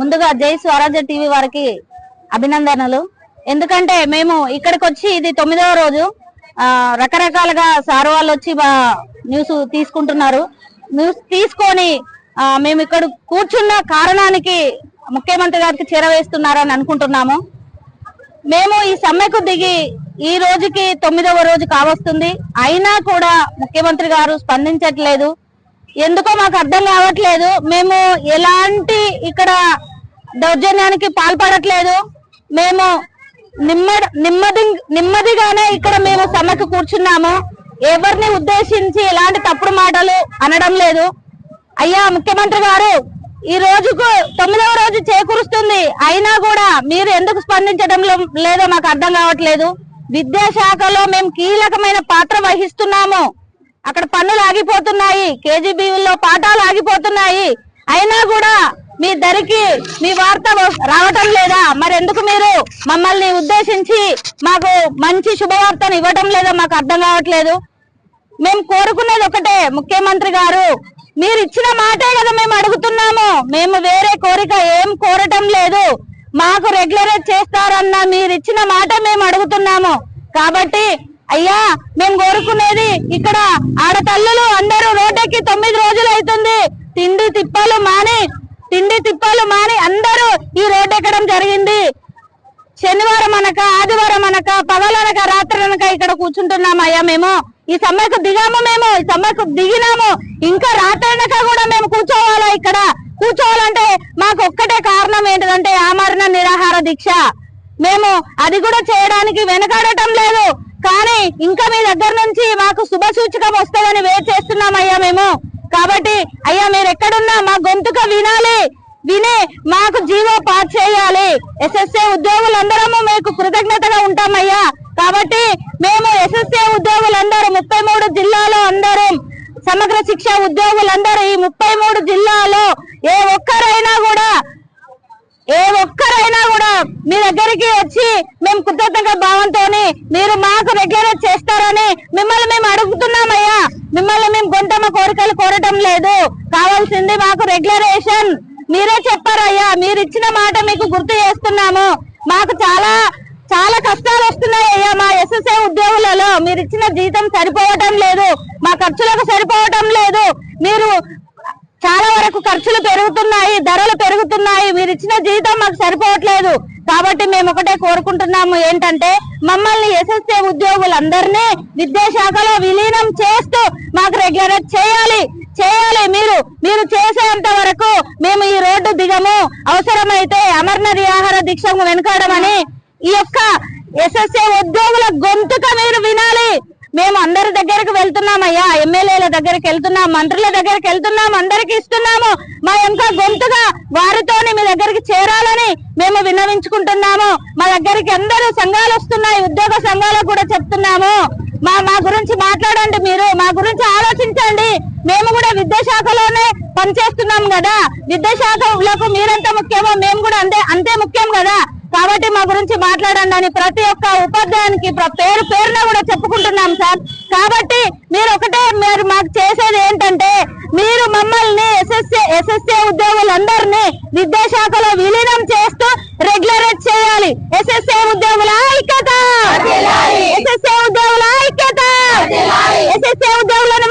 ముందుగా జై స్వరాజ్య టీవీ వారికి అభినందనలు. ఎందుకంటే మేము ఇక్కడికి వచ్చి ఇది తొమ్మిదవ రోజు రకరకాలుగా సార్ వాళ్ళు వచ్చి న్యూస్ తీసుకుంటున్నారు. న్యూస్ తీసుకొని మేము ఇక్కడ కూర్చున్న కారణానికి ముఖ్యమంత్రి గారికి చేరవేస్తున్నారని అనుకుంటున్నాము. మేము ఈ సమ్మెకు దిగి ఈ రోజుకి తొమ్మిదవ రోజు కావస్తుంది. అయినా కూడా ముఖ్యమంత్రి గారు స్పందించట్లేదు. ఎందుకో మాకు అర్థం కావట్లేదు. మేము ఎలాంటి ఇక్కడ దౌర్జన్యానికి పాల్పడట్లేదు. మేము నిమ్మ నిమ్మది నిమ్మదిగానే ఇక్కడ మేము సమ్మెకు కూర్చున్నాము. ఎవరిని ఉద్దేశించి ఎలాంటి తప్పుడు మాటలు అనడం లేదు. అయ్యా ముఖ్యమంత్రి గారు ఈ రోజుకు తొమ్మిదవ రోజు చేకూరుస్తుంది. అయినా కూడా మీరు ఎందుకు స్పందించడం లేదో మాకు అర్థం కావట్లేదు. విద్యాశాఖలో మేము కీలకమైన పాత్ర వహిస్తున్నాము. అక్కడ పన్నులు ఆగిపోతున్నాయి. కేజీబీలో పాఠాలు ఆగిపోతున్నాయి. అయినా కూడా మీ దరికి మీ వార్త రావటం లేదా? మరి ఎందుకు మీరు మమ్మల్ని ఉద్దేశించి మాకు మంచి శుభవార్తను ఇవ్వటం లేదా? మాకు అర్థం కావట్లేదు. మేము కోరుకునేది ఒకటే ముఖ్యమంత్రి గారు మీరు ఇచ్చిన మాటే కదా మేము అడుగుతున్నాము. మేము వేరే కోరిక ఏం కోరటం లేదు. మాకు రెగ్యులరైజ్ చేస్తారన్న మీరు ఇచ్చిన మాట మేము అడుగుతున్నాము. కాబట్టి అయ్యా మేము కోరుకునేది ఇక్కడ ఆడతల్లులు అందరూ రోడ్డెక్కి తొమ్మిది రోజులు అవుతుంది. తిండి తిప్పలు మాని తిండి తిప్పలు మాని అందరూ ఈ రోడ్డు ఎక్కడం జరిగింది. శనివారం అనక ఆదివారం అనక పగలనక రాత్రి అనక ఇక్కడ కూర్చుంటున్నాం అయ్యా మేము. ఈ సమ్మెకు దిగాము మేము ఈ సమ్మెకు దిగినాము. ఇంకా రాత్రనక కూడా మేము కూర్చోవాలా ఇక్కడ? కూర్చోవాలంటే మాకు ఒక్కటే కారణం ఏంటంటే ఆమరణ నిరాహార దీక్ష. మేము అది కూడా చేయడానికి వెనకాడటం లేదు. కానీ ఇంకా మీ దగ్గర నుంచి మాకు శుభ సూచకం వస్తుందని వెయిట్ చేస్తున్నాం అయ్యా మేము. కాబట్టి అయ్యా మీరు ఎక్కడున్నా మా గొంతుక వినాలి. విని మాకు జీవో పాస్ చేయాలి. ఎస్ఎస్ఏ ఉద్యోగులందరము మీకు కృతజ్ఞతగా ఉంటామయ్యా. కాబట్టి మేము ఎస్ఎస్ఏ ఉద్యోగులందరూ ముప్పై మూడు జిల్లాలో అందరూ సమగ్ర శిక్ష ఉద్యోగులందరూ ఈ ముప్పై మూడు జిల్లాలో ఏ ఒక్కరైనా కూడా ఏ ఒక్కరైనా కూడా మీ దగ్గరికి వచ్చి మేము కృతజ్ఞత భావంతో మీరు మాకు దగ్గర చేస్తారని మిమ్మల్ని మేము అడుగుతున్నామయ్యా. మిమ్మల్ని మేము గొంతమ్మ కోరికలు కోరటం లేదు. కావాల్సింది మాకు రెగ్యులరేషన్. మీరే చెప్పారయ్యా. మీరు ఇచ్చిన మాట మీకు గుర్తు చేస్తున్నాము. మాకు చాలా చాలా కష్టాలు వస్తున్నాయి అయ్యా మా ఎస్ఎస్ఏ ఉద్యోగులలో. మీరు ఇచ్చిన జీతం సరిపోవటం లేదు. మా ఖర్చులకు సరిపోవటం లేదు. మీరు చాలా వరకు ఖర్చులు పెరుగుతున్నాయి ధరలు పెరుగుతున్నాయి. మీరు ఇచ్చిన జీతం మాకు సరిపోవట్లేదు. కాబట్టి మేము ఒకటే కోరుకుంటున్నాము ఏంటంటే మమ్మల్ని ఎస్ఎస్ఏ ఉద్యోగులందరినీ విద్యాశాఖలో విలీనం చేస్తూ మాకు రెగ్యులర్ చేయాలి. చేయాలి మీరు. మీరు చేసేంత వరకు మేము ఈ రోడ్డు దిగము. అవసరమైతే అమరణ నిరాహార దీక్షకు వెనుకాడమని ఈ యొక్క ఎస్ఎస్ఏ ఉద్యోగుల గొంతుక మీరు వినాలి. మేము అందరి దగ్గరకు వెళ్తున్నామయ్యా ఎమ్మెల్యేల దగ్గరికి వెళ్తున్నాం మంత్రుల దగ్గరికి వెళ్తున్నాం అందరికి ఇస్తున్నాము. మా ఇంకా గొంతుగా వారితోని మీ దగ్గరికి చేరాలని మేము విన్నవించుకుంటున్నాము. మా దగ్గరికి అందరూ సంఘాలు వస్తున్నాయి ఉద్యోగ సంఘాలు కూడా చెప్తున్నాము. మా మా గురించి మాట్లాడండి మీరు మా గురించి ఆలోచించండి. మేము కూడా విద్యాశాఖలోనే పనిచేస్తున్నాం కదా. విద్యాశాఖలకు మీరంత ముఖ్యమో మేము కూడా అంతే అంతే ముఖ్యం కదా. కాబట్టి మా గురించి మాట్లాడండి అని ప్రతి ఒక్క ఉపాధ్యాయునికి ప్ర- పేరు పేరున కూడా చెప్పుకుంటున్నాం సార్. కాబట్టి మీరు ఒకటే మీరు మాకు చేసేది ఏంటంటే మీరు మమ్మల్ని ఎస్ఎస్ఏ ఎస్ఎస్ఏ ఉద్యోగులందరినీ విద్యాశాఖలో విలీనం చేస్తూ రెగ్యులరేట్ చేయాలి. ఎస్ఎస్ఏ ఉద్యోగుల ఐక్యత! ఎస్ఎస్ఏ ఉద్యోగుల ఐక్యత! ఎస్ఎస్ఏ ఉద్యోగులను